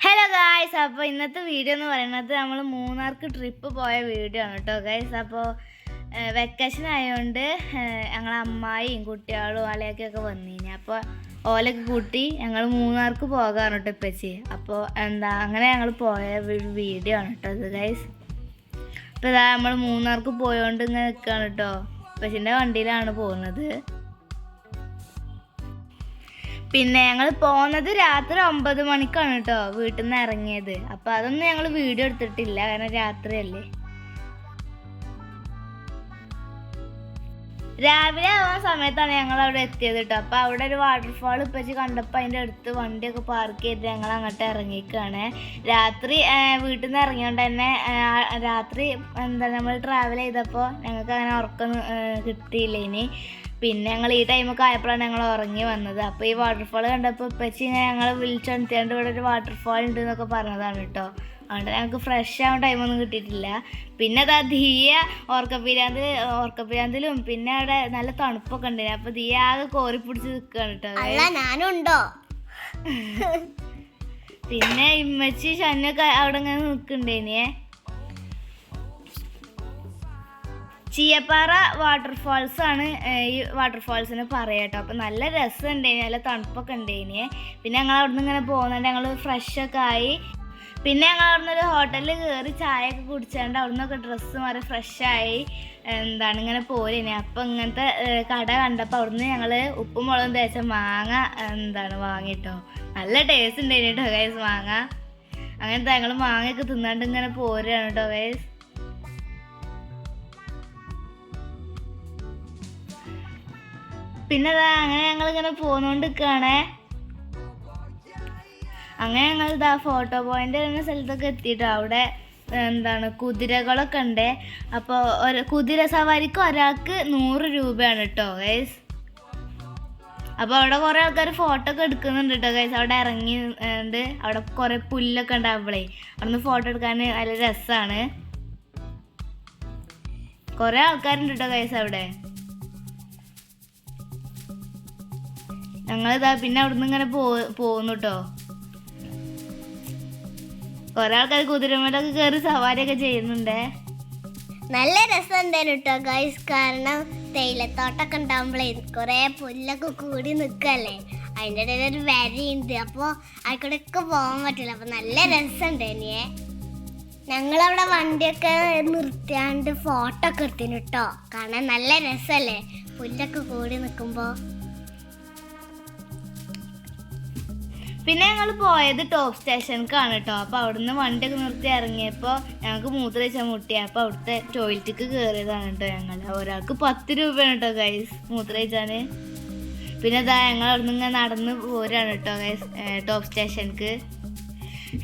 Hello guys അപ്പോൾ ഇന്നത്തെ video എന്ന് പറയുന്നത് നമ്മൾ മൂന്നാർക്ക് ട്രിപ്പ് പോയ വീഡിയോ ആണ് കേട്ടോ ഗായ്സ് അപ്പോൾ വെക്കേഷൻ ആയതുകൊണ്ട് ഞങ്ങളെ അമ്മായിയും കുട്ടികളും ആളെയൊക്കെയൊക്കെ വന്നിനി. അപ്പോൾ ഓലൊക്കെ കൂട്ടി ഞങ്ങൾ മൂന്നാർക്ക് പോകാറ് കേട്ടോ ഇപ്പച്ചി അപ്പോൾ എന്താ അങ്ങനെ ഞങ്ങൾ പോയ വീഡിയോ ആണ് കേട്ടോ ഇത് ഗൈസ് അപ്പോൾ ഇതാ നമ്മൾ മൂന്നാർക്ക് പോയോണ്ട് ഇങ്ങനെ നിൽക്കുകയാണ് കേട്ടോ. ഇപ്പച്ചിന്റെ വണ്ടിയിലാണ് പോകുന്നത്. പിന്നെ ഞങ്ങൾ പോകുന്നത് രാത്രി ഒമ്പത് മണിക്കാണ് കേട്ടോ വീട്ടിൽ നിന്ന് ഇറങ്ങിയത് അപ്പൊ അതൊന്നും ഞങ്ങൾ വീഡിയോ എടുത്തിട്ടില്ല കാരണം രാത്രിയല്ലേ. രാവിലെ ആവാൻ സമയത്താണ് ഞങ്ങൾ അവിടെ എത്തിയത് കേട്ടോ അപ്പൊ അവിടെ ഒരു വാട്ടർഫാൾ ഇപ്പച്ച് കണ്ടപ്പോൾ അതിന്റെ അടുത്ത് വണ്ടിയൊക്കെ പാർക്ക് ചെയ്ത് ഞങ്ങൾ അങ്ങോട്ട് ഇറങ്ങിക്കാണ് രാത്രി വീട്ടിൽ നിന്ന് ഇറങ്ങിയോണ്ട് തന്നെ രാത്രി എന്താ നമ്മൾ ട്രാവൽ ചെയ്തപ്പോൾ ഞങ്ങൾക്ക് അങ്ങനെ ഉറക്കം കിട്ടിയില്ല ഇനി പിന്നെ ഞങ്ങൾ ഈ ടൈമൊക്കെ ആയപ്പോഴാണ് ഞങ്ങൾ ഉറങ്ങി വന്നത്. അപ്പോൾ ഈ വാട്ടർഫാൾ കണ്ടപ്പോൾ ഇപ്പച്ചി ഇങ്ങനെ ഞങ്ങൾ വിളിച്ചുണർത്തിയാണ്ട് ഇവിടെ ഒരു വാട്ടർഫാൾ ഉണ്ട് എന്നൊക്കെ പറഞ്ഞതാണ് കേട്ടോ. അതുകൊണ്ട് ഞങ്ങൾക്ക് ഫ്രഷ് ആവാൻ ടൈമൊന്നും കിട്ടിയിട്ടില്ല. പിന്നെ അതാ ധീയ ഓർക്കപ്പിരാന്ത് ഓർക്കപ്പിരാന്തിലും പിന്നെ അവിടെ നല്ല തണുപ്പൊക്കെ ഉണ്ട് അപ്പോൾ ധീയ ആകെ കോരി പിടിച്ച് നിൽക്കുകയാണ് കേട്ടോ ഞാനുണ്ടോ? പിന്നെ ഇമ്മച്ചി ഷന്നൊക്കെ അവിടെ ഇങ്ങനെ നിൽക്കണ്ടേനിയേ ചീയപ്പാറ വാട്ടർഫാൾസ് ആണ് ഈ വാട്ടർഫാൾസിന് കേട്ടോ അപ്പം നല്ല രസം ഉണ്ടായിന് നല്ല തണുപ്പൊക്കെ ഉണ്ടായിന് പിന്നെ ഞങ്ങൾ അവിടെ നിന്ന് ഇങ്ങനെ പോകുന്നുണ്ട് ഞങ്ങൾ ഫ്രഷ് ഒക്കെ ആയി. പിന്നെ ഞങ്ങൾ അവിടെ ഒരു ഹോട്ടലിൽ കയറി ചായ ഒക്കെ കുടിച്ചാണ്ട് അവിടെ നിന്നൊക്കെ ഡ്രസ്സ് മാറി ഫ്രഷായി എന്താണ് ഇങ്ങനെ പോരേനെ. അപ്പം ഇങ്ങനത്തെ കട കണ്ടപ്പോൾ അവിടുന്ന് ഞങ്ങൾ ഉപ്പും മുളകും തേച്ച മാങ്ങ എന്താണ് വാങ്ങിട്ടോ. നല്ല ടേസ്റ്റ് ഉണ്ടായിരുന്നു കേട്ടോ ഗൈസ് മാങ്ങ. അങ്ങനത്തെ ഞങ്ങൾ മാങ്ങയൊക്കെ തിന്നാണ്ട് ഇങ്ങനെ പോരുകയാണ് കേട്ടോ ഗൈസ് പിന്നെ ദാ അങ്ങനെ ഞങ്ങൾ ഇങ്ങനെ നിൽക്കുകയാണേ അങ്ങനെ ഞങ്ങൾ ഇതാ ഫോട്ടോ പോയിന്റ് എന്ന സ്ഥലത്തൊക്കെ എത്തിയിട്ട് അവിടെ എന്താണ് കുതിരകളൊക്കെ ഉണ്ട് അപ്പോൾ ഒരു കുതിര സവാരിക്ക് ഒരാൾക്ക് നൂറ് രൂപയാണ് കേട്ടോ ഗൈസ് അപ്പോൾ അവിടെ കുറേ ആൾക്കാർ ഫോട്ടോ ഒക്കെ എടുക്കുന്നുണ്ട് കേട്ടോ ഗൈസ് അവിടെ ഇറങ്ങി ഉണ്ട് അവിടെ കുറേ പുല്ലൊക്കെ ഉണ്ട് അവിടെ അവിടുന്ന് ഫോട്ടോ എടുക്കാൻ നല്ല രസമാണ് കുറേ ആൾക്കാരുണ്ട് കേട്ടോ ഗൈസ് അവിടെ. ഞങ്ങളിതാ പിന്നെ അവിടുന്ന് ഇങ്ങനെ പോ പോകുന്നു കേട്ടോ കൊറേ ആൾക്കാർ കുതിരമേലൊക്കെ കയറി സവാരിയൊക്കെ ചെയ്യുന്നുണ്ടേ. നല്ല രസം എന്തായാലും കേട്ടോ ഗൈസ് കാരണം തേയിലത്തോട്ടൊക്കെ ഉണ്ടാകുമ്പോഴേ കുറേ പുല്ലൊക്കെ കൂടി നിക്കല്ലേ? അതിന്റെ ഇടയിൽ ഒരു വരയുണ്ട്. അപ്പോൾ അതിക്കൂടെയൊക്കെ പോകാൻ പറ്റില്ല അപ്പോൾ നല്ല രസം ഇനിയെ ഞങ്ങളവിടെ വണ്ടിയൊക്കെ നിർത്തിയാണ്ട് ഫോട്ടോ ഒക്കെ എടുത്തിന് കാണാൻ നല്ല രസമല്ലേ പുല്ലൊക്കെ കൂടി നിൽക്കുമ്പോൾ പിന്നെ ഞങ്ങൾ പോയത് ടോപ്പ് സ്റ്റേഷനിക്കാണ് കേട്ടോ അപ്പോൾ അവിടുന്ന് വണ്ടിയൊക്കെ നിർത്തി ഇറങ്ങിയപ്പോൾ ഞങ്ങൾക്ക് മൂത്രയിച്ച മുട്ടി അപ്പോൾ അവിടുത്തെ ടോയ്ലറ്റിക്ക് കയറിയതാണ് കേട്ടോ ഞങ്ങൾ ഒരാൾക്ക് പത്ത് രൂപയാണ് കേട്ടോ ഗൈസ് മൂത്രയിച്ചാൻ പിന്നെ ഇതാ ഞങ്ങൾ അവിടുന്ന് ഇങ്ങനെ നടന്ന് പോരാണ് കേട്ടോ ഗൈസ് ടോപ്പ് സ്റ്റേഷനിക്ക്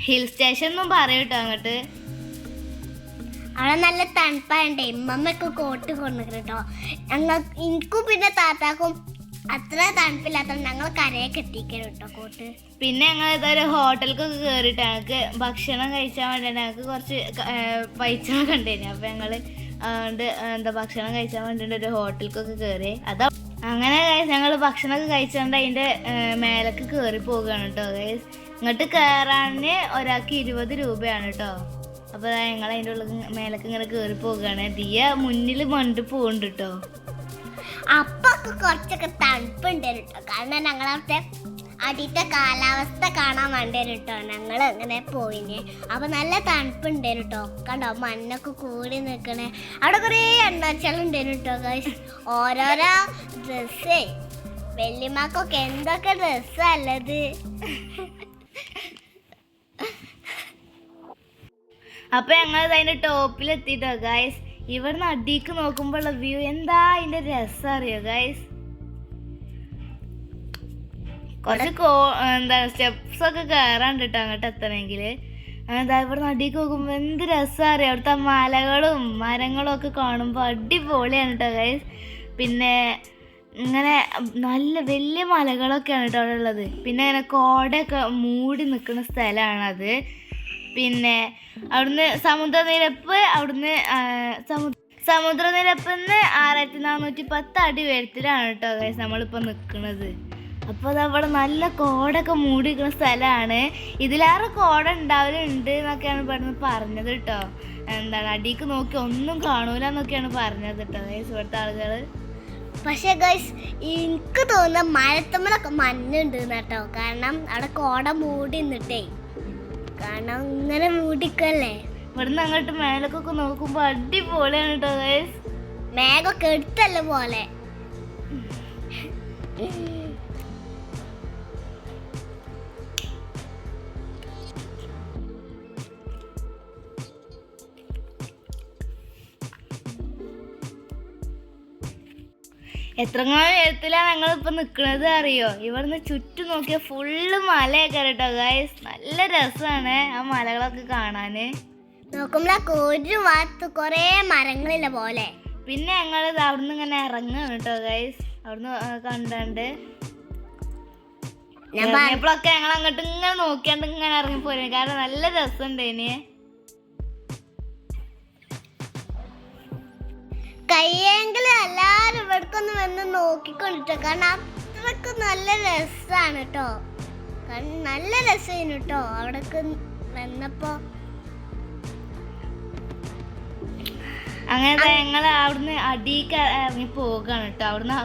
ഹിൽ സ്റ്റേഷൻ എന്നും പറയും കേട്ടോ അങ്ങോട്ട്. അവിടെ നല്ല തണുപ്പായണ്ടേ ഇമ്മമ്മയൊക്കെ കോട്ട് കൊണ്ടു കേട്ടോ ഞങ്ങൾ എനിക്കും പിന്നെ താത്താക്കും അത്ര തണുപ്പില്ലാത്ത ഞങ്ങൾ കരയൊക്കെ എത്തിക്കണം കേട്ടോ കോട്ട്. പിന്നെ ഞങ്ങൾ ഇതൊരു ഹോട്ടലിലേക്കൊക്കെ കയറിയിട്ട് ഞങ്ങൾക്ക് ഭക്ഷണം കഴിച്ചാൽ വേണ്ടി ഞങ്ങൾക്ക് കുറച്ച് പൈസ കണ്ടേനു അപ്പോൾ ഞങ്ങൾ അതുകൊണ്ട് എന്താ ഭക്ഷണം കഴിച്ചാൽ വേണ്ടിയിട്ട് ഒരു ഹോട്ടലിലേക്കൊക്കെ കയറി അതാ അങ്ങനെ ഞങ്ങൾ ഭക്ഷണമൊക്കെ കഴിച്ചുകൊണ്ട് അതിന്റെ മേലേക്ക് കയറി പോവുകയാണ് കേട്ടോ ഗൈസ് ഇങ്ങോട്ട് കയറാന് ഒരാൾക്ക് ഇരുപത് രൂപയാണ് കേട്ടോ അപ്പോൾ ഞങ്ങൾ അതിന്റെ ഉള്ളിൽ മേലേക്ക് ഇങ്ങനെ കയറി പോവുകയാണ്. ദിയ മുന്നിൽ മണ്ട് പോകുന്നുണ്ട് കേട്ടോ അപ്പൊക്കെ കുറച്ചൊക്കെ തണുപ്പുണ്ട് കേട്ടോ. കാരണം ഞങ്ങളവിടുത്തെ അടിയത്തെ കാലാവസ്ഥ കാണാൻ വേണ്ടി കേട്ടോ. ഞങ്ങൾ അങ്ങനെ പോയിന്. അപ്പൊ നല്ല തണുപ്പുണ്ട് കേട്ടോ. കണ്ടോ? മണ്ണൊക്കെ കൂടി നിൽക്കണേ അവിടെ കുറേ എണ്ണച്ചലുണ്ട് കേട്ടോ. ഓരോരോ ഡ്രസ്സേ വെള്ളിമാക്കൊക്കെ എന്തൊക്കെ ഡ്രസ്സല്ലത് അപ്പൊ ഞങ്ങൾ അതിന്റെ ടോപ്പിൽ എത്തിട്ടോ ഗൈസ് ഇവിടുന്ന് അടിക്ക് നോക്കുമ്പോഴുള്ള വ്യൂ എന്താ അതിന്റെ രസം അറിയോ ഗൈസ് കുറച്ച് കോ എന്താ സ്റ്റെപ്സ് ഒക്കെ കയറാണ്ട് കേട്ടോ അങ്ങോട്ട് എത്തണമെങ്കിൽ എന്താ ഇവിടുന്ന് അടിക്ക് നോക്കുമ്പോൾ എന്ത് രസം അറിയോ? അവിടുത്തെ മലകളും മരങ്ങളും ഒക്കെ കാണുമ്പോൾ അടിപൊളിയാണ് കേട്ടോ ഗൈസ് പിന്നെ ഇങ്ങനെ നല്ല വലിയ മലകളൊക്കെയാണ് കേട്ടോ അവിടെ ഉള്ളത്. പിന്നെ ഇങ്ങനെ കോടയൊക്കെ മൂടി നിൽക്കുന്ന സ്ഥലമാണത്. പിന്നെ അവിടുന്ന് സമുദ്രനിരപ്പ് അവിടുന്ന് സമുദ്രനിരപ്പ് സമു- സമുദ്രനിരപ്പിൽ നിന്ന് ആറായിരത്തി നാനൂറ്റി പത്ത് അടി ഉയരത്തിലാണ് കേട്ടോ ഗൈസ് നമ്മളിപ്പോൾ നിൽക്കുന്നത് അപ്പോൾ അതവിടെ നല്ല കോടൊക്കെ മൂടിയിരിക്കുന്ന സ്ഥലമാണ് ഇതിലേറെ കോട ഉണ്ടാവലുണ്ട് എന്നൊക്കെയാണ് ഇവിടുന്ന് പറഞ്ഞത് കേട്ടോ. എന്താണ് അടിക്ക് നോക്കി ഒന്നും കാണൂല എന്നൊക്കെയാണ് പറഞ്ഞത് കേട്ടോ ഗൈസ് ഇവിടുത്തെ ആളുകൾ പക്ഷേ ഗൈസ് എനിക്ക് തോന്നുന്ന മഴത്തമ്മലൊക്കെ മഞ്ഞുണ്ട് കേട്ടോ. കാരണം അവിടെ കോട മൂടി നിന്നിട്ടേ കാരണം ഇങ്ങനെ മൂടിക്കല്ലേ? ഇവിടുന്ന് അങ്ങോട്ട് മേലക്കൊക്കെ നോക്കുമ്പോൾ അടിപൊളിയാണ് കേട്ടോ മേഘൊക്കെ മേഘമൊക്കെ എടുത്തല്ല പോലെ? എത്രങ്ങാനും എഴുത്തിലാണ് ഞങ്ങളിപ്പോൾ നിൽക്കുന്നത് അറിയോ? ഇവിടുന്ന് ചുറ്റും നോക്കിയാൽ ഫുള്ള് മലയൊക്കെ കേട്ടോ ഗൈസ് നല്ല രസമാണ് ആ മലകളൊക്കെ കാണാൻ നോക്കുമ്പോൾ ഒരു ഭാഗത്ത് കുറേ മരങ്ങളില്ല പോലെ. പിന്നെ ഞങ്ങൾ അവിടുന്ന് ഇങ്ങനെ ഇറങ്ങുകയാണ് കേട്ടോ ഗൈസ് അവിടുന്ന് കണ്ടാണ്ട്. ഇപ്പോഴൊക്കെ ഞങ്ങൾ അങ്ങോട്ട് ഇങ്ങനെ നോക്കിയാണ്ട് ഇങ്ങനെ ഇറങ്ങി പോരും കാരണം നല്ല രസമുണ്ട് ഇനി. കയ്യെങ്കിലും എല്ലാരും ഇവിടക്കൊന്ന് വന്ന് നോക്കിക്കൊണ്ടിട്ടോ. കാരണം അത്രയ്ക്ക് നല്ല രസാണ് കേട്ടോ കാരണം നല്ല രസമായിരുന്നു കേട്ടോ അവിടക്ക് വന്നപ്പോ. അങ്ങനെ ഞങ്ങൾ അവിടുന്ന് അടിക്ക് ഇറങ്ങി പോവുകയാണ് കേട്ടോ അവിടുന്ന്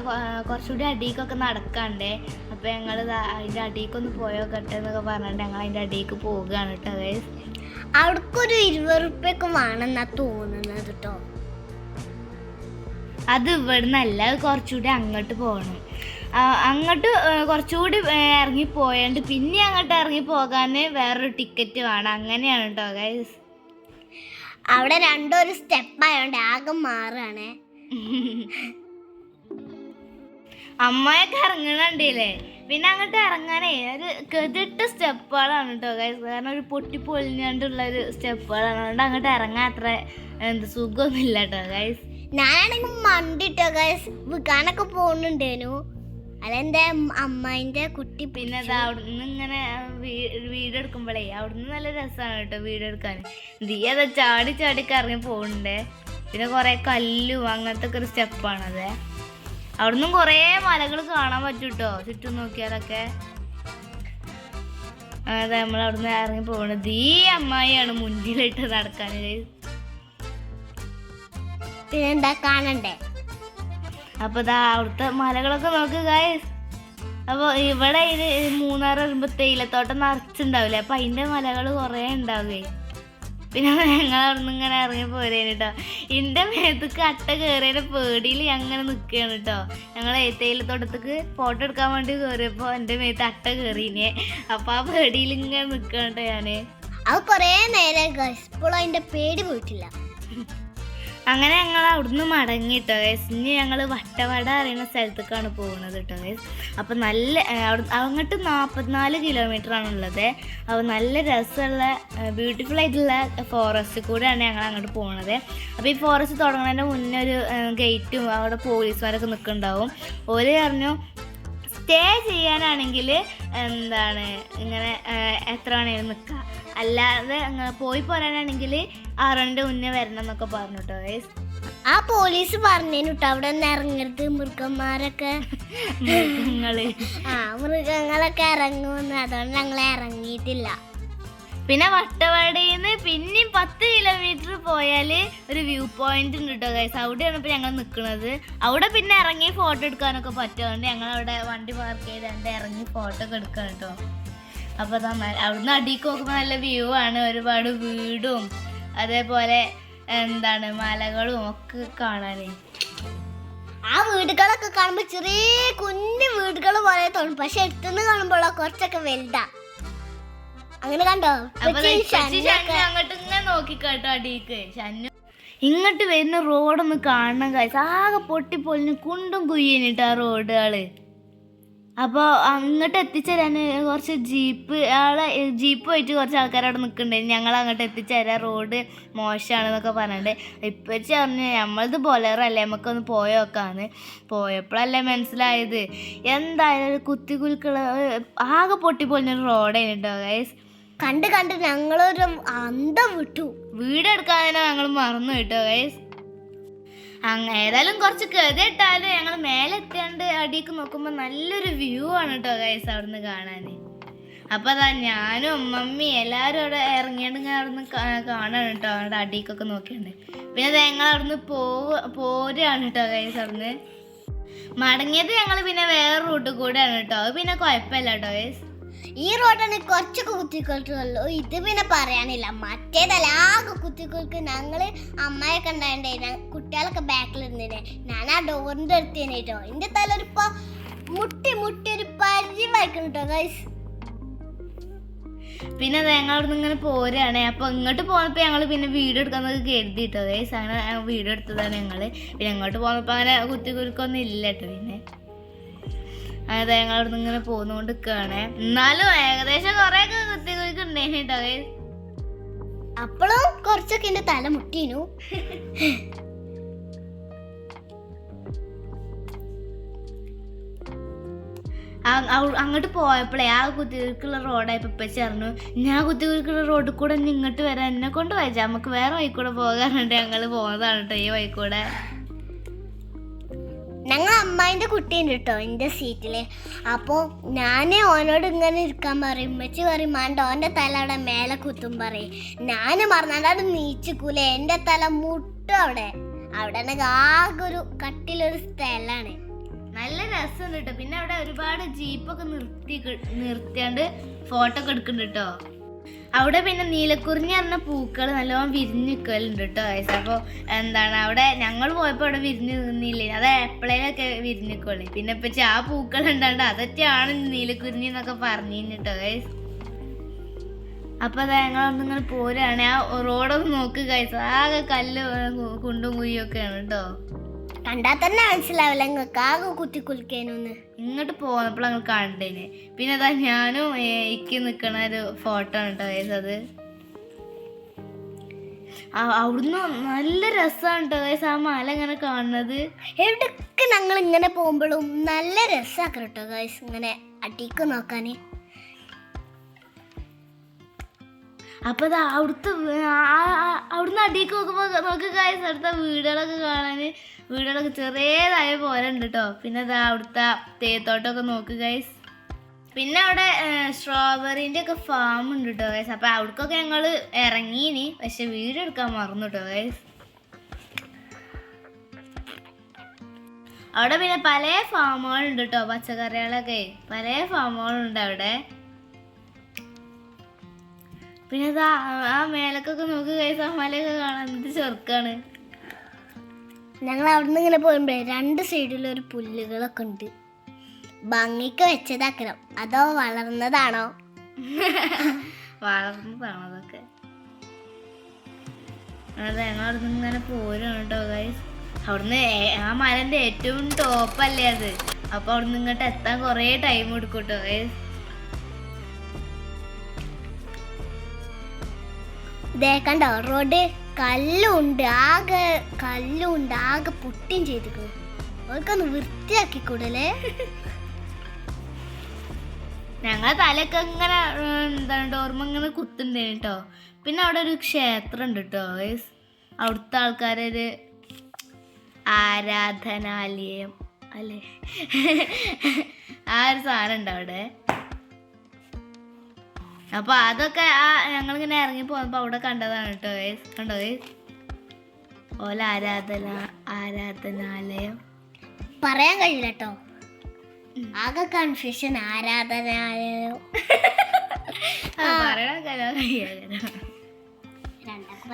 കുറച്ചുകൂടി അടിക്കൊക്കെ നടക്കാണ്ടേ. അപ്പൊ ഞങ്ങൾ അതിന്റെ അടിക്കൊന്ന് പോയോക്കട്ടെ എന്നൊക്കെ പറഞ്ഞിട്ട് ഞങ്ങൾ അതിന്റെ അടിക്ക് പോവുകയാണ് കേട്ടോ അതായത് അവിടക്കൊരു ഇരുപത് റുപ്യൊക്കെ വേണമെന്നാ തോന്നുന്നത് കേട്ടോ അത് ഇവിടുന്നല്ല കുറച്ചുകൂടി അങ്ങോട്ട് പോകണം. അങ്ങോട്ട് കുറച്ചുകൂടി ഇറങ്ങി പോയാണ്ട് പിന്നെ അങ്ങോട്ട് ഇറങ്ങി പോകാൻ വേറൊരു ടിക്കറ്റ് വേണം. അങ്ങനെയാണ് കേട്ടോ ഗൈസ് അവിടെ രണ്ടോ ഒരു സ്റ്റെപ്പ് ആയോണ്ട് ആകെ മാറുകയാണേ അമ്മയൊക്കെ ഇറങ്ങണുണ്ടല്ലേ പിന്നെ അങ്ങോട്ട് ഇറങ്ങാനേ ഒരു കെതിട്ട സ്റ്റെപ്പുകളാണ് കേട്ടോ ഗൈസ് കാരണം ഒരു പൊട്ടി പൊളിഞ്ഞാണ്ടുള്ള ഒരു സ്റ്റെപ്പുകളാണ് അതുകൊണ്ട് അങ്ങോട്ട് ഇറങ്ങാൻ അത്ര എന്ത് സുഖമൊന്നുമില്ല കേട്ടോ ഗൈസ് ഞാനാണെങ്കിൽ മണ്ടിട്ടോ ഗൈസ് വിൽക്കാനൊക്കെ പോകുന്നുണ്ടേനു അതെന്റെ അമ്മായിന്റെ കുട്ടി പിന്നെ അത് അവിടുന്ന് ഇങ്ങനെ വീടെടുക്കുമ്പോഴേ അവിടുന്ന് നല്ല രസമാണ് കേട്ടോ വീഡിയോ എടുക്കാൻ നീ അത് ചാടി ചാടി കറങ്ങി പോകണ്ടേ പിന്നെ കുറേ കല്ലും അങ്ങനത്തെ ഒക്കെ ഒരു സ്റ്റെപ്പാണത്. അവിടുന്ന് കുറേ മലകൾ കാണാൻ പറ്റും കേട്ടോ ചുറ്റും നോക്കിയാലൊക്കെ. അതെ നമ്മൾ അവിടുന്ന് ഇറങ്ങി പോകണത് ഈ അമ്മായിയാണ് മുന്നിലിട്ട് നടക്കാൻ പിന്നെ എന്താ കാണണ്ടേ? അപ്പൊ ഇതാ അവിടുത്തെ മലകളൊക്കെ നോക്ക് ഗായ്സ് അപ്പോൾ ഇവിടെ ഇത് മൂന്നാർ വരുമ്പോൾ തേയിലത്തോട്ടം നിറച്ചുണ്ടാവില്ലേ? അപ്പം അതിന്റെ മലകൾ കുറേ ഉണ്ടാവുകയെ പിന്നെ ഞങ്ങൾ അവിടെ നിന്ന് ഇങ്ങനെ ഇറങ്ങി പോരേന് കേട്ടോ എന്റെ മേത്തേക്ക് അട്ട കയറിയതിന്റെ പേടിയിൽ അങ്ങനെ നിൽക്കുകയാണ് കേട്ടോ ഞങ്ങൾ തേയിലത്തോട്ടത്തേക്ക് ഫോട്ടോ എടുക്കാൻ വേണ്ടി കയറിയപ്പോൾ എന്റെ മേത്ത് അട്ട കയറിനെ അപ്പോൾ ആ പേടിയിൽ ഇങ്ങനെ നിൽക്കുകയാണ് കേട്ടോ ഞാൻ അത് കുറേ നേരം ഗൈസ് ഇപ്പോഴും അതിന്റെ പേടി പോയിട്ടില്ല. അങ്ങനെ ഞങ്ങൾ അവിടുന്ന് മടങ്ങി കേട്ടോ ഗൈസ് ഇനി ഞങ്ങൾ വട്ടവട അറിയുന്ന സ്ഥലത്തേക്കാണ് പോകുന്നത് കേട്ടോ ഗൈസ് അപ്പം നല്ല അങ്ങോട്ട് നാൽപ്പത്തിനാല് കിലോമീറ്റർ ആണുള്ളത്. അപ്പോൾ നല്ല രസമുള്ള ബ്യൂട്ടിഫുൾ ആയിട്ടുള്ള ഫോറസ്റ്റ് കൂടെയാണ് ഞങ്ങൾ അങ്ങോട്ട് പോകുന്നത് അപ്പോൾ ഈ ഫോറസ്റ്റ് തുടങ്ങുന്നതിന്റെ മുന്നേ ഒരു ഗേറ്റും അവിടെ പോലീസുമാരൊക്കെ നിൽക്കുന്നുണ്ടാവും ഓര് പറഞ്ഞു സ്റ്റേ ചെയ്യാനാണെങ്കിൽ എന്താണ് ഇങ്ങനെ എത്ര വേണേലും നിൽക്കാം അല്ലാതെ അങ്ങനെ പോയി പോരാനാണെങ്കിൽ ആറരന്റെ മുന്നേ വരണം എന്നൊക്കെ പറഞ്ഞു കേട്ടോ ആ പോലീസ് പറഞ്ഞേനു കേട്ടോ അവിടെ നിന്ന് ഇറങ്ങരുത് മൃഗന്മാരൊക്കെ. മൃഗങ്ങൾ. ആ മൃഗങ്ങളൊക്കെ ഇറങ്ങുമെന്ന്. അതുകൊണ്ട് ഞങ്ങൾ ഇറങ്ങിയിട്ടില്ല. പിന്നെ വട്ടവടയിൽ പിന്നെയും പത്ത് കിലോമീറ്റർ പോയാൽ ഒരു വ്യൂ പോയിന്റ് ഉണ്ട് കേട്ടോ ഗൈസ് അവിടെയാണ് ഇപ്പോൾ ഞങ്ങൾ നിൽക്കുന്നത് അവിടെ പിന്നെ ഇറങ്ങി ഫോട്ടോ എടുക്കാനൊക്കെ പറ്റുന്നുണ്ട്. ഞങ്ങൾ അവിടെ വണ്ടി പാർക്ക് ചെയ്താണ്ട് ഇറങ്ങി ഫോട്ടോ ഒക്കെ എടുക്കാം കേട്ടോ അപ്പോൾ അവിടുന്ന് അടിക്ക് നോക്കുമ്പോൾ നല്ല വ്യൂ ആണ്. ഒരുപാട് വീടും അതേപോലെ എന്താണ് മലകളും ഒക്കെ കാണാനേ. ആ വീടുകളൊക്കെ കാണുമ്പോൾ ചെറിയ കുഞ്ഞു വീടുകൾ പോലെ തോന്നും. പക്ഷെ എടുത്തുനിന്ന് കാണുമ്പോഴോ കുറച്ചൊക്കെ വലുതാ. അങ്ങനെ കണ്ടോ? അങ്ങോട്ട് ഇങ്ങനെ നോക്കിക്കാട്ടോ അടിയിക്ക് ഷന്നു. ഇങ്ങോട്ട് വരുന്ന റോഡൊന്ന് കാണണം കാഴ്ച ആകെ പൊട്ടിപ്പൊളിഞ്ഞ് കുണ്ടും കുയ്യനിട്ട് ആ റോഡുകൾ. അപ്പോൾ അങ്ങോട്ട് എത്തിച്ചേരാൻ കുറച്ച് ജീപ്പ് ആളെ ജീപ്പ് പോയിട്ട് കുറച്ച് ആൾക്കാർ അവിടെ നിൽക്കുന്നുണ്ട് ഞങ്ങൾ അങ്ങോട്ട് എത്തിച്ചേരാ. റോഡ് മോശമാണെന്നൊക്കെ പറഞ്ഞിട്ട്. ഇപ്പച്ചി പറഞ്ഞു നമ്മളത് ബൊലേറല്ലേ നമുക്കൊന്ന് പോയോക്കാന്ന് പോയപ്പോഴല്ലേ മനസ്സിലായത്. എന്തായാലും ഒരു കുത്തി കുലുക്കൾ ആകെ പൊട്ടിപ്പൊളിഞ്ഞൊരു റോഡാണ് കേട്ടോ ഗൈസ് കണ്ട് കണ്ട് ഞങ്ങളൊരു അന്തം വിട്ടു. വീടെടുക്കാൻ തന്നെ ഞങ്ങൾ മറന്നു കേട്ടോ അങ്ങ ഏതായാലും കുറച്ച് കഥയിട്ടാലും ഞങ്ങൾ മേലെ എത്തിയാണ്ട് അടിയൊക്കെ നോക്കുമ്പോൾ നല്ലൊരു വ്യൂ ആണ് കേട്ടോ ഗൈസ് അവിടുന്ന് കാണാൻ അപ്പം അതാ ഞാനും മമ്മി എല്ലാവരും അവിടെ ഇറങ്ങിയാണ്ട് ഇങ്ങനെ അവിടുന്ന് കാ- കാണാണ് കേട്ടോ അവിടെ അടിക്കൊക്കെ നോക്കിയുണ്ട്. പിന്നെ ഞങ്ങൾ അവിടുന്ന് പോവുക പോരാണ് കേട്ടോ ഗൈസ് അവിടുന്ന്. മടങ്ങിയത് ഞങ്ങൾ പിന്നെ വേറെ റൂട്ട് കൂടെയാണ് കേട്ടോ പിന്നെ കുഴപ്പമില്ല കേട്ടോ ഗൈസ് ഈ റോഡാണ് കുറച്ചൊക്കെ കുത്തിക്കൊടുത്തുള്ളൂ ഇത് പിന്നെ പറയാനില്ല. മറ്റേതല്ല ആകെ കുത്തിക്കൊടുക്ക് ഞങ്ങൾ അമ്മയൊക്കെ ഉണ്ടായിട്ടേ കുട്ടികളൊക്കെ ബാക്കിൽ ഇരുന്നില്ലേ ഞാൻ ആ ഡോറിന്റെ അടുത്ത് തന്നെ കേട്ടോ എന്റെ തലൊരിപ്പോൾ മുട്ടി മുട്ടി ഒരു പരിചയം വായിക്കണം കേട്ടോ ഗൈസ് പിന്നെ ഞങ്ങൾ നിന്ന് ഇങ്ങനെ പോരാണ്. അപ്പൊ ഇങ്ങോട്ട് പോന്നപ്പോ ഞങ്ങൾ പിന്നെ വീഡിയോ എടുക്കാന്നൊക്കെ കരുതിട്ടോ ഗൈസ് അങ്ങനെ വീഡിയോ എടുത്തതാണ് ഞങ്ങൾ. പിന്നെ ഇങ്ങോട്ട് പോന്നപ്പോ അങ്ങനെ കുത്തി കുരുക്കൊന്നും ഇല്ല കേട്ടോ പിന്നെ. അതായത് ഞങ്ങൾ അവിടുന്ന് ഇങ്ങനെ പോന്നുകൊണ്ട് നിൽക്കുകയാണ് എന്നാലും ഏകദേശം കുറെ ഒക്കെ കുത്തികൾക്ക് കേട്ടോ അപ്പോഴും കുറച്ചൊക്കെ എന്റെ തല മുട്ടീനു. അങ്ങോട്ട് പോയപ്പോഴേ ആ കുത്തികൾക്കുള്ള റോഡായപ്പോ ഇപ്പൊ ചേർന്നു ഞാൻ കുത്തികൾക്കുള്ള റോഡിൽ കൂടെ ഇങ്ങോട്ട് വരാൻ എന്നെ കൊണ്ട് വായിച്ചാ നമുക്ക് വേറെ വഴി കൂടെ പോകാറുണ്ട് ഞങ്ങൾ പോകുന്നതാണ് കേട്ടോ ഈ വഴി കൂടെ ഞങ്ങൾ അമ്മായിന്റെ കുട്ടിയുണ്ട് കേട്ടോ എന്റെ സീറ്റിൽ അപ്പോൾ ഞാൻ ഓനോട് ഇങ്ങനെ ഇരിക്കാൻ പറയും. ഉമ്മച്ചി പറയും മാണ്ട ഓന്റെ തല അവിടെ മേലെ കുത്തും പറയും. ഞാൻ മറന്നാണ്ട് നീച്ചിക്കൂല എന്റെ തല മുട്ടും അവിടെ. അവിടെ ആകെ ഒരു കട്ടിലൊരു സ്ഥലമാണ് നല്ല രസമുണ്ട് കേട്ടോ പിന്നെ അവിടെ ഒരുപാട് ജീപ്പൊക്കെ നിർത്തി നിർത്തിയാണ്ട് ഫോട്ടോ ഒക്കെ എടുക്കുന്നുണ്ട് കേട്ടോ അവിടെ പിന്നെ നീലക്കുറിഞ്ഞി പറഞ്ഞ പൂക്കൾ നല്ലോണം വിരിഞ്ഞ് നിൽക്കലുണ്ട് കേട്ടോ ഗൈസ് അപ്പോൾ എന്താണ് അവിടെ ഞങ്ങൾ പോയപ്പോൾ അവിടെ വിരിഞ്ഞ് നിന്നില്ലേ? അത് എപ്പോഴേലൊക്കെ വിരിഞ്ഞ് നിൽക്കുള്ളൂ പിന്നെ ഇപ്പം ആ പൂക്കൾ ഉണ്ടാണ്ട് അതൊക്കെയാണ് നീലക്കുറിഞ്ഞി എന്നൊക്കെ പറഞ്ഞു കേട്ടോ ഗൈസ് അപ്പൊ അതാ ഞങ്ങൾ ഒന്നും ഇങ്ങനെ പോരാണ്. ആ റോഡൊന്ന് നോക്ക് ഗൈസ് ആകെ കല്ല് കുണ്ടും കുയ്യും ഒക്കെയാണ് കേട്ടോ. കണ്ടാൽ തന്നെ മനസ്സിലാവില്ല നിങ്ങൾക്ക് ആകെ കുത്തി കുലിക്കാനൊന്ന് ഇങ്ങോട്ട് പോന്നപ്പോൾ ഞങ്ങൾ കണ്ടേന്. പിന്നെ അതാ ഞാനും എനിക്ക് നിൽക്കണ ഒരു ഫോട്ടോ ആണ് കേട്ടോ ഗൈസ് അത്? അവിടുന്ന് നല്ല രസമാണ് കേട്ടോ വയസ്സ് ആ മല ഇങ്ങനെ കാണുന്നത്. എവിടെയൊക്കെ ഞങ്ങൾ ഇങ്ങനെ പോകുമ്പോഴും നല്ല രസമാക്കണം കേട്ടോ ഗൈസ് ഇങ്ങനെ അടിക്ക് നോക്കാന്. അപ്പൊ അതാ അവിടുത്തെ അവിടുന്ന് അടിയിൽ നോക്കുമ്പോൾ നോക്ക് കാര്യം അവിടുത്തെ വീടുകളൊക്കെ കാണാൻ വീടുകളൊക്കെ ചെറിയതായ പോലെ ഉണ്ട് കേട്ടോ പിന്നെ അതാ അവിടുത്തെ തേത്തോട്ടമൊക്കെ നോക്കുക പിന്നെ അവിടെ സ്ട്രോബെറിന്റെ ഒക്കെ ഫാം ഉണ്ട് കേട്ടോ ഗൈസ് അപ്പൊ അവിടേക്കൊക്കെ ഞങ്ങൾ ഇറങ്ങീനി പക്ഷെ വീട് എടുക്കാൻ മറന്നു കേട്ടോ ഗൈസ് അവിടെ പിന്നെ പല ഫാമുകളുണ്ട് കേട്ടോ പച്ചക്കറികളൊക്കെ. പല ഫാമുകളുണ്ട് അവിടെ. പിന്നെ ഇതാ ആ മേലക്കൊക്കെ നോക്ക് കൈസ് ആ മലയൊക്കെ കാണാൻ എന്ത് ചെറുക്കാണ്. ഞങ്ങൾ അവിടുന്ന് ഇങ്ങനെ പോകുമ്പോഴേ രണ്ട് സൈഡിലും ഒരു പുല്ലുകളൊക്കെ ഉണ്ട്. ഭംഗിക്ക് വെച്ചതാക്കണം. അതോ വളർന്നതാണോ? വളർന്നതാണോ അതൊക്കെ അതെ ഞങ്ങൾ അവിടുന്ന് ഇങ്ങനെ പോരാണ് കേട്ടോ ഗൈസ് അവിടുന്ന് ആ മലന്റെ ഏറ്റവും ടോപ്പല്ലേ അത്. അപ്പൊ അവിടുന്ന് ഇങ്ങോട്ട് എത്താൻ കുറേ ടൈം എടുക്കും കേട്ടോ ഗൈസ് ദേ കണ്ടോ? റോഡ് കല്ലുണ്ട് ആകെ കല്ലുണ്ട് ആകെ പൊട്ടിയും ചെയ്തിരിക്കുന്നു. അവർക്കൊന്ന് വൃത്തിയാക്കി കൂടലേ ഞങ്ങൾ തലയൊക്കെ ഇങ്ങനെ എന്താണ് ഡോർമ ഇങ്ങനെ കുത്തുണ്ട് കേട്ടോ പിന്നെ അവിടെ ഒരു ക്ഷേത്രം ഉണ്ട് കേട്ടോ അവിടുത്തെ ആൾക്കാരൊരു ആരാധനാലയം അല്ലേ? ആ ഒരു സാധനം ഉണ്ട് അവിടെ. അപ്പൊ അതൊക്കെ ആ ഞങ്ങളിങ്ങനെ ഇറങ്ങി പോന്നപ്പോ അവിടെ കണ്ടതാണ് കേട്ടോ കണ്ടോ ഓല ആരാധന ആരാധനാലയം. പറയാൻ കഴിയില്ല കേട്ടോ. ആകെ കൺഫ്യൂഷൻ ആരാധനാലയം.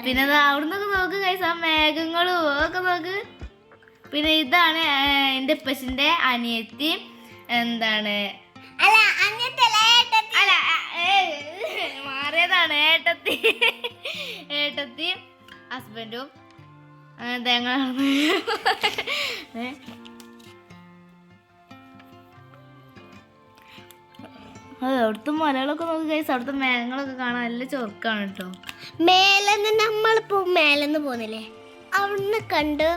പിന്നെ ദാ അവിടുന്നൊക്കെ നോക്ക് കൈസ് ആ മേഘങ്ങളും ഒക്കെ നോക്ക്. പിന്നെ ഇതാണ് എന്റെ എന്റെ ഉപ്പച്ചിന്റെ അനിയത്തി എന്താണ്? അല്ല അങ്ങനത്തെ അല്ല, ഏട്ടത്തി. അല്ല ആ, ഏ, മാറിയതാണ് ഏട്ടത്തി. ഏട്ടത്തി ഹസ്ബൻഡും തേങ്ങ അതെ അവിടുത്തെ മലകളൊക്കെ നോക്കി കഴിച്ച് അവിടുത്തെ മേഘങ്ങളൊക്കെ കാണാൻ നല്ല ചൊറുക്കാണ് കേട്ടോ മേലെന്ന് നമ്മളിപ്പോ മേലെന്ന് പോന്നില്ലേ അവിടുന്ന് കണ്ട്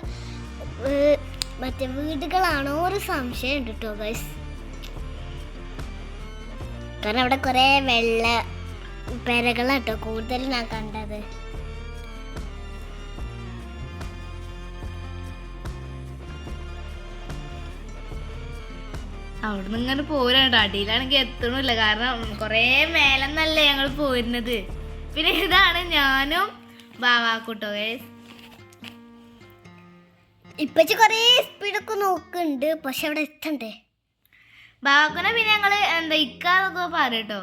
മറ്റേ വീടുകളാണോ ഒരു സംശയം ഉണ്ട് കേട്ടോ ഗൈസ് കാരണം അവിടെ കൊറേ വെള്ള പെരകളാട്ടോ കൂടുതൽ ഞാൻ കണ്ടത്. അവിടുന്ന് ഇങ്ങനെ പോരാണ്ട് അടിയിലാണെങ്കിൽ എത്തണില്ല കാരണം കൊറേ മേലെന്നല്ലേ ഞങ്ങൾ പോരുന്നത്. പിന്നെ ഇതാണ് ഞാനും ബാവാക്കൂട്ടോ ഇപ്പച്ച് കുറേ സ്പീഡൊക്കെ നോക്കുന്നുണ്ട് പക്ഷെ അവിടെ എത്തണ്ടേ? ബാവാക്കുന്ന പിന്നെ ഞങ്ങൾ എന്താ ഇക്കാതൊക്കെ പറയട്ടോ.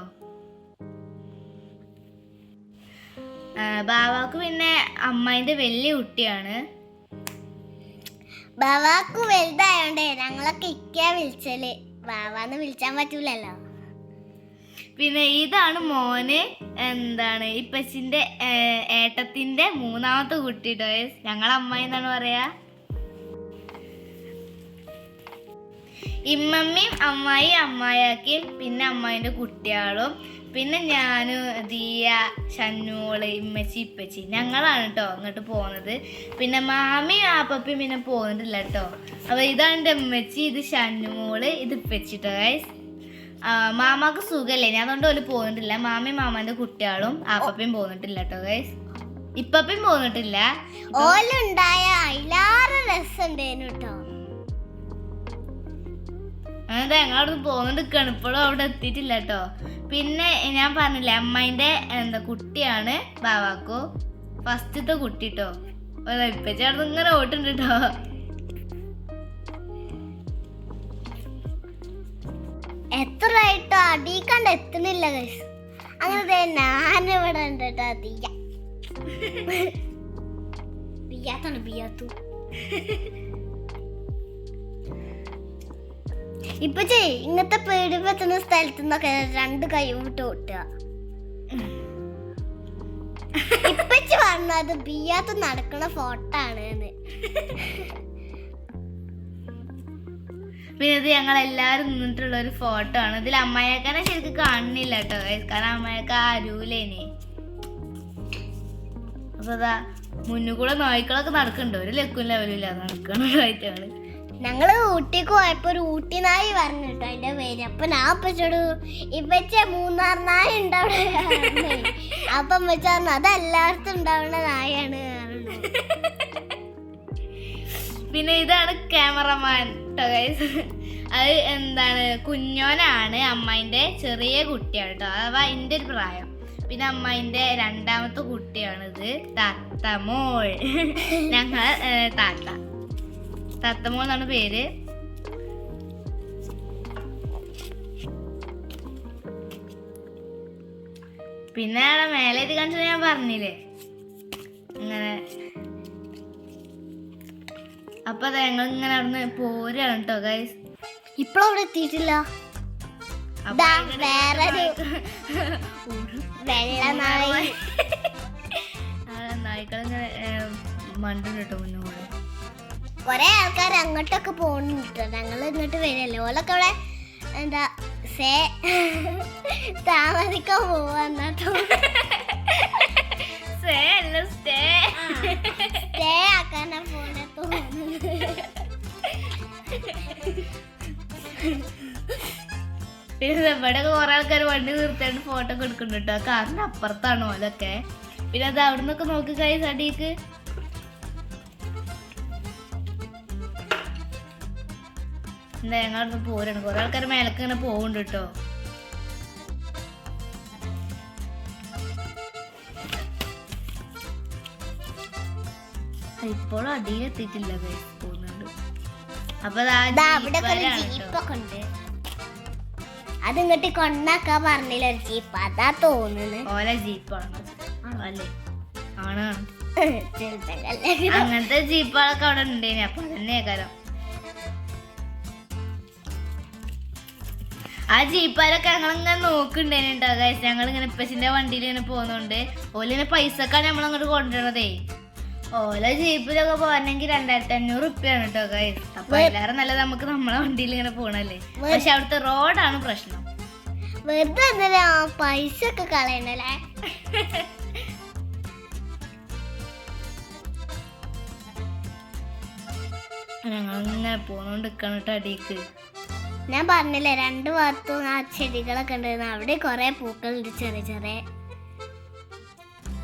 ബാവാക്ക് പിന്നെ അമ്മായിന്റെ വലിയ കുട്ടിയാണ്. ബാവാക്ക് വലുതായോണ്ടേ ഞങ്ങളൊക്കെ ഇക്കാ വിളിച്ചൽ. ബാവാന്ന് വിളിച്ചാൻ പറ്റൂലല്ലോ. പിന്നെ ഇതാണ് മോന് എന്താണ് ഇപ്പച്ചിന്റെ ഏട്ടത്തിന്റെ മൂന്നാമത്തെ കുട്ടി കേട്ടോ ഞങ്ങളെ അമ്മായി എന്നാണ് പറയാ? ഇമ്മമ്മയും അമ്മായി അമ്മായാക്കിയും പിന്നെ അമ്മായിന്റെ കുട്ടികളും പിന്നെ ഞാൻ ദിയ ഷന്നൂൾ ഇമ്മച്ചി ഇപ്പച്ചി ഞങ്ങളാണ് കേട്ടോ അങ്ങോട്ട് പോകുന്നത് പിന്നെ മാമി ആപ്പപ്പയും പിന്നെ പോകുന്നില്ല കേട്ടോ അപ്പൊ ഇതാണ് എന്റെ ഉമ്മച്ചി ഇത് ഷന്നുമോൾ ഇത് ഇപ്പച്ചി കേട്ടോ ഗൈസ് മാമാക്ക് സുഖല്ലേ? ഞാൻ അതുകൊണ്ട് ഓൽ പോകുന്നിട്ടില്ല മാമയും മാമാന്റെ കുട്ടികളും ആപ്പപ്പയും പോകുന്നിട്ടില്ല കേട്ടോ ഗൈസ് ഇപ്പപ്പയും പോകുന്നിട്ടില്ല ഓലുണ്ടായ എല്ലാവരും രസം കേട്ടോ അങ്ങനത്തെ അവിടെ പോകുന്നുണ്ട് ഇപ്പോഴും അവിടെ എത്തിയിട്ടില്ല കേട്ടോ പിന്നെ ഞാൻ പറഞ്ഞില്ലേ അമ്മായിന്റെ എന്താ കുട്ടിയാണ് ബാവാക്കു. ഫസ്റ്റത്തെ കുട്ടി കേട്ടോ ഇപ്പച്ചി അവിടെ ഇങ്ങനെ ഓട്ടുണ്ട് കേട്ടോ എത്ര ആയിട്ടോ? അടി കണ്ട് എത്തുന്നില്ല അങ്ങനെ ഞാനിവിടെ ഉണ്ട് കേട്ടോ ദിയ ബിയാത്താണ് ബിയാത്തു. ഇപ്പൊ ചെയ് ഇങ്ങനത്തെ പേടി പറ്റുന്ന സ്ഥലത്ത് നിന്നൊക്കെ രണ്ട് കൈ വിട്ട് ഓട്ടുക. ഇപ്പച്ചി പറഞ്ഞത് ബിയാത്ത് നടക്കണ ഫോട്ടോ ആണ് പിന്നെ ഇത് ഞങ്ങൾ എല്ലാവരും നിന്നിട്ടുള്ള ഒരു ഫോട്ടോ ആണ്. ഇതിൽ അമ്മായിക്കാനെ ശരിക്കും കാണുന്നില്ല കേട്ടോ കാരണം അമ്മായിക്ക അരൂലേനെ. അപ്പൊ അതാ മുന്നുകൂടെ നോയിക്കളൊക്കെ നടക്കുന്നുണ്ട് ഒരു ലക്കും ലെവലും നടക്കണ നടക്കണതായിട്ടാണ് ഞങ്ങൾ ഊട്ടിക്ക് പോയപ്പോ ഒരു ഊട്ടി നായി പറഞ്ഞു കേട്ടോ അതിന്റെ പേര്. അപ്പൊ ഞാൻ അപ്പച്ചോട് ഇപ്പച്ച മൂന്നാർ നായ ഉണ്ടവിടെ. അപ്പൊ അമ്മച്ച പറഞ്ഞു അത് എല്ലായിടത്തും ഉണ്ടാവുന്ന നായാണ് പിന്നെ ഇതാണ് ക്യാമറമാൻ കേട്ടോ അത് എന്താണ് കുഞ്ഞോനാണ് അമ്മായിന്റെ ചെറിയ കുട്ടിയാണ് കേട്ടോ അഥവാ എന്റെ ഒരു പ്രായം. പിന്നെ അമ്മായിന്റെ രണ്ടാമത്തെ കുട്ടിയാണിത് തത്തമോൾ ഞങ്ങൾ താത്ത. തത്തമോൾ എന്നാണ് പേര്. പിന്നെ അവിടെ മേലെ ഇത് കാണിച്ചത് ഞാൻ പറഞ്ഞില്ലേ? അങ്ങനെ അപ്പൊ അതെ ഞങ്ങൾ ഇങ്ങനെ അവിടുന്ന് പോരാണ് കേട്ടോ ഗൈസ് ഇപ്പഴും അവിടെ എത്തിയിട്ടില്ല നായ്ക്കളിങ്ങനെ മണ്ടുണ്ട് കേട്ടോ മുന്നോട്ട് കൊറേ ആൾക്കാർ അങ്ങോട്ടൊക്കെ പോകുന്നുണ്ട് ഞങ്ങൾ ഇങ്ങോട്ട് വരല്ലേ ഓലൊക്കെ അവിടെ എന്താ സേ താമസിക്കാൻ പോവാന്നോ സേ അല്ല സ്റ്റേ. സ്റ്റേ ആക്കാനാ പോണെ തോന്നുന്നത് പിന്നെ ഇവിടെ കുറെ ആൾക്കാർ വണ്ടി നിർത്തിയിട്ട് ഫോട്ടോ ഒക്കെ എടുക്കുന്നുണ്ട്. കേട്ടോ കാറിന്റെ അപ്പുറത്താണ് ഓലൊക്കെ. പിന്നെ അത് അവിടെ നിന്നൊക്കെ നോക്കി കൈസ് അടിക്ക് എന്താ പോരാണ്. കുറെ ആൾക്കാർ മേലക്ക് ഇങ്ങനെ പോകുന്നുണ്ട് കേട്ടോ ഇപ്പോഴും അടിയിൽ എത്തിയിട്ടില്ല പോകുന്നുണ്ട്. അപ്പൊ അത് ഇങ്ങോട്ട് കൊണ്ടാക്കാൻ പറഞ്ഞില്ല ഒരു ജീപ്പ്. അതാ തോന്നുന്നു. ഓലെ ജീപ്പാണ്. ആണോ അല്ലേ ആണ് അങ്ങനത്തെ ജീപ്പുകളൊക്കെ അവിടെ ഉണ്ടേനെ. അപ്പൊ അതന്നെ കാരം ആ ജീപ്പാലൊക്കെ ഞങ്ങളിങ്ങനെ നോക്കുന്നുണ്ടേനി ഗൈസ് ഞങ്ങൾ ഞങ്ങളിങ്ങനെ ഇപ്പച്ചിന്റെ വണ്ടിയിൽ ഇങ്ങനെ പോകുന്നുണ്ട് ഓലിങ്ങനെ നമ്മൾ അങ്ങോട്ട് കൊണ്ടുവരണതേ. ഓല ജീപ്പിലൊക്കെ പോകണമെങ്കിൽ രണ്ടായിരത്തി അഞ്ഞൂറ് റുപ്യാണ് കേട്ടോ ഗൈസ് അപ്പൊ എല്ലാരും നല്ല നമുക്ക് നമ്മളെ വണ്ടിയിൽ ഇങ്ങനെ പോകണല്ലേ പക്ഷെ അവിടുത്തെ റോഡാണ് പ്രശ്നം. വെറുതെ പൈസ ഒക്കെ കളയണല്ലേ? ഞങ്ങളിങ്ങനെ പോണോണ്ട് നിൽക്കണം കേട്ടോ അടിക്ക്. ഞാൻ പറഞ്ഞില്ലേ രണ്ട് ഭാഗത്തും ആ ചെടികളൊക്കെ ഉണ്ടായിരുന്നു. അവിടെ കുറെ പൂക്കളുണ്ട് ചെറിയ ചെറിയ.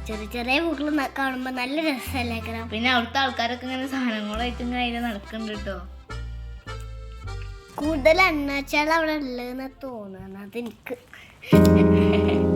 ചെറിയ ചെറിയ പൂക്കൾ കാണുമ്പോ നല്ല രസമല്ലേ പിന്നെ അവിടുത്തെ ആൾക്കാരൊക്കെ ഇങ്ങനെ സാധനങ്ങളായിട്ട് ഇങ്ങനെ അതിൽ നടക്കുന്നുണ്ട് കേട്ടോ. കൂടുതൽ എണ്ണച്ചാൽ അവിടെ ഉള്ളതെന്ന് തോന്നുന്നത് അതെനിക്ക്